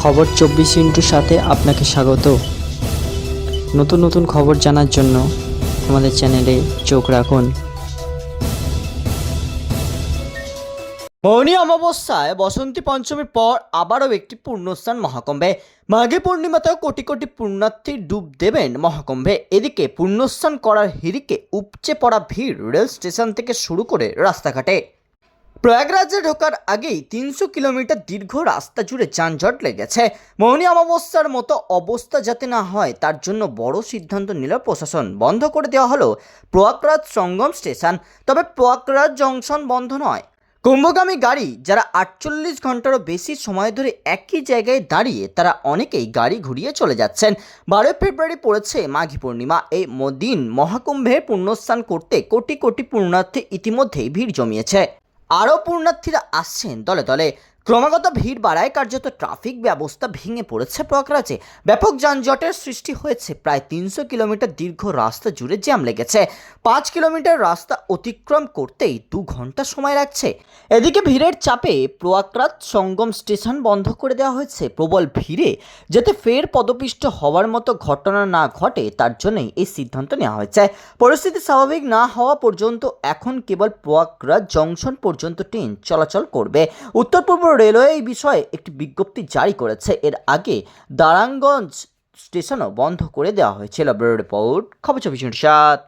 খবর চব্বিশ ইন্টুর সাথে আপনাকে স্বাগত। নতুন নতুন খবর জানার জন্য আমাদের চ্যানেলে চোখ রাখুন। মৌনী অমাবস্যায় বসন্তী পঞ্চমীর পর আবারও একটি পূর্ণস্থান মহাকুম্ভে মাঘে পূর্ণিমাতেও কোটি কোটি পুণ্যার্থী ডুব দেবেন মহাকুম্ভে এদিকে পূর্ণস্থান করার হিরিকে উপচে পড়া ভিড় রেল স্টেশন থেকে শুরু করে রাস্তাঘাটে। প্রয়াগরাজে ঢোকার আগেই তিনশো কিলোমিটার দীর্ঘ রাস্তা জুড়ে যানজট লেগেছে। মৌনী অমাবস্যার মতো অবস্থা যাতে না হয়, তার জন্য বড় সিদ্ধান্ত নিল প্রশাসন। বন্ধ করে দেওয়া হলো প্রয়াগরাজ সঙ্গম স্টেশন। তবে প্রয়াগরাজ জংশন বন্ধ নয়। কুম্ভগামী গাড়ি যারা আটচল্লিশ ঘন্টারও বেশি সময় ধরে একই জায়গায় দাঁড়িয়ে, তারা অনেকেই গাড়ি ঘুরিয়ে চলে যাচ্ছেন। বারোই ফেব্রুয়ারি পড়েছে মাঘী পূর্ণিমা। এই দিন মহাকুম্ভে পুণ্যস্নান করতে কোটি কোটি পুণ্যার্থী ইতিমধ্যেই ভিড় জমিয়েছে। আরও পুণ্যার্থীরা আসছেন দলে দলে। ক্রমাগত ভিড় বাড়ায় কার্যত ট্রাফিক ব্যবস্থা ভেঙে পড়েছে প্রয়াগরাজে ব্যাপক যানজটের সৃষ্টি হয়েছে। প্রায় তিনশো কিলোমিটার দীর্ঘ রাস্তা জুড়ে জ্যাম লেগেছে। পাঁচ কিলোমিটার রাস্তা অতিক্রম করতেই দু ঘণ্টা সময় লাগছে। এদিকে ভিড়ের চাপে প্রয়াগরাজ সঙ্গম স্টেশন বন্ধ করে দেওয়া হয়েছে। প্রবল ভিড়ে যাতে ফের পদপিষ্ট হওয়ার মতো ঘটনা না ঘটে, তার জন্যই এই সিদ্ধান্ত নেওয়া হয়েছে। পরিস্থিতি স্বাভাবিক না হওয়া পর্যন্ত এখন কেবল প্রয়াগরাজ জংশন পর্যন্ত ট্রেন চলাচল করবে। উত্তর পূর্ব রেলওয়ে এই বিষয়ে একটি বিজ্ঞপ্তি জারি করেছে। এর আগে দারাঙ্গঞ্জ স্টেশনও বন্ধ করে দেওয়া হয়েছিল। ব্যুরো রিপোর্ট, খবর চব্বিশ সাত।